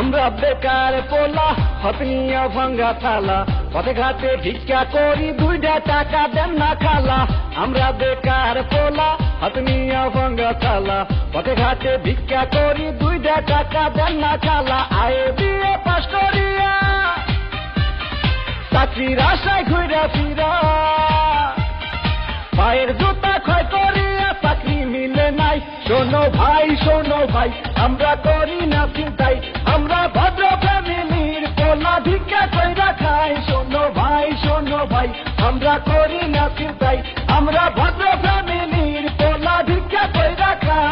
আমরা বেকার পোলা, হতনিয়া ভাঙ্গা থালা। পথে ঘাটে ভিক্ষা করি দুইটা টাকা দেন না খালা। আমরা বেকার পোলা, হতনিয়া ভাঙ্গা থালা। পথে ঘাটে ভিক্ষা করি দুইটা টাকা দেন না খালা। আয়ে বিয়ে পাশ করিয়া চাকরির আশায় ঘুরে ফিরা। পায়ের জুতা শোনো ভাই শোনো ভাই, আমরা করি না চিন্তাই আমরা ভদ্র ফ্যামিলির পোলা ভিক্ষা কইরা খাই। শোনো ভাই শোনো ভাই, আমরা করি না চিন্তাই আমরা ভদ্র ফ্যামিলির পোলা ভিক্ষা কইরা খাই।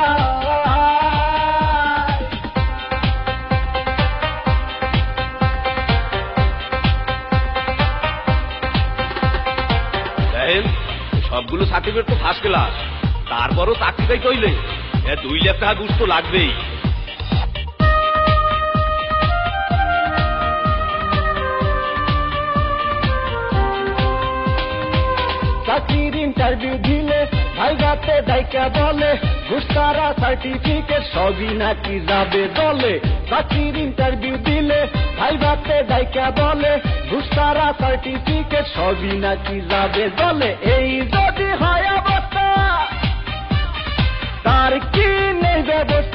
সবগুলো সার্টিফিকেট তো ফার্স্ট ক্লাস তারপরও চাকরিটাই কইলে এ, দুই লাখ টাকা ঘুষ লাগবেই। চাকরির ইন্টারভিউ দিলে ভাইগাতে দায়িকা বলে ঘুষতারা সার্টিফিকেট সবই নাকি যাবে দলে। চাকরির ইন্টারভিউ দিলে বলে সার্টিফিকেট সবই নাকি যাবে দলে। এই যদি হয় অবস্থা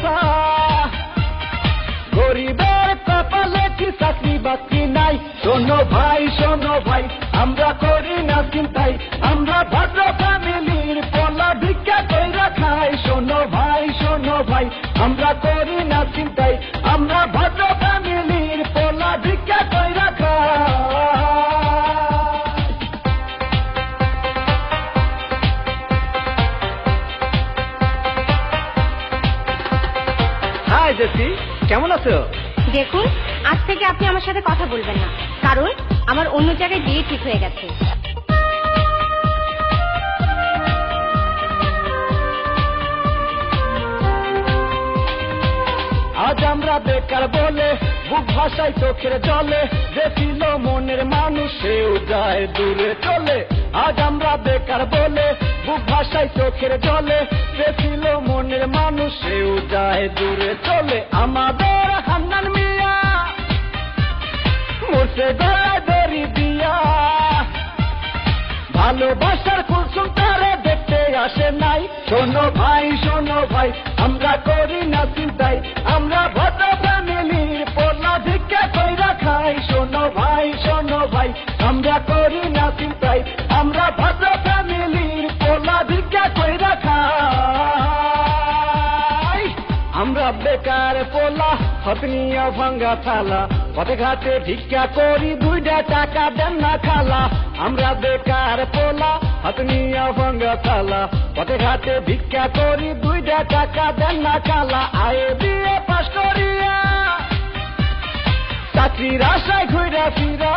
ব্যবস্থা গরিবের কপালে কি চাকরি বাকরি নাই? শোনো ভাই শোনো ভাই, আমরা করি না চিন্তাই। আমরা ভদ্র ফ্যামিলির পলা ভিক্ষা কইরা খাই। শোনো ভাই শোনো ভাই, আমরা করি না চিন্তাই। হাই জেসি কেমন আছো? দেখুন আজ থেকে আপনি আমার সাথে কথা বলবেন না কারণ আমার অন্য জায়গায় বিয়ে ঠিক হয়ে গেছে। আজ আমরা বেকার বলে বুক ভাষায় চোখের জলে যে ছিল মনের মানুষ সেও যায় দূরে চলে। আজ আমরা বেকার বলে ভাষায় চোখের জলে। ছিল মনের মানুষ, সেও যায় দূরে চলে। আমাদের হান্নান মিয়া মোটে গলায় দড়ি দিয়া। ভালোবাসার কুসুম তারে দেখতে আসে নাই। শোনো ভাই শোনো ভাই, আমরা করি না চিন্তাই আমরা ভদ্র ফ্যামিলির পোলা ভিক্ষা কইরা খাই। শোনো ভাই শোনো ভাই, আমরা করি না চিন্তাই আমরা ভদ্র বেকার পোলা হতনিয়া ভাঙ্গা থালা। পথে ঘাটে ভিক্ষা করি দুইটা টাকা দেন না খালা। আমরা বেকার পোলা হতনিয়া ভাঙ্গা থালা। পথে ঘাটে ভিক্ষা করি দুইটা টাকা দেন না খালা। আয়ে বিয়ে পাশ করিয়া চাকরির আশায় ঘুরে ফিরা।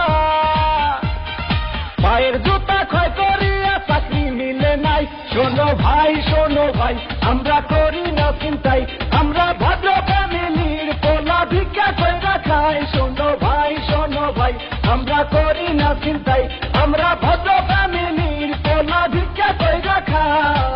পায়ের জুতা ক্ষয় করিয়া চাকরি মিলে নাই। শোনো ভাই শোনো ভাই, আমরা করি না চিন্তাই। আমরা করি না চিন্তাই আমরা ভদ্র ফ্যামিলির পোলা ভিক্ষা কইরা খাই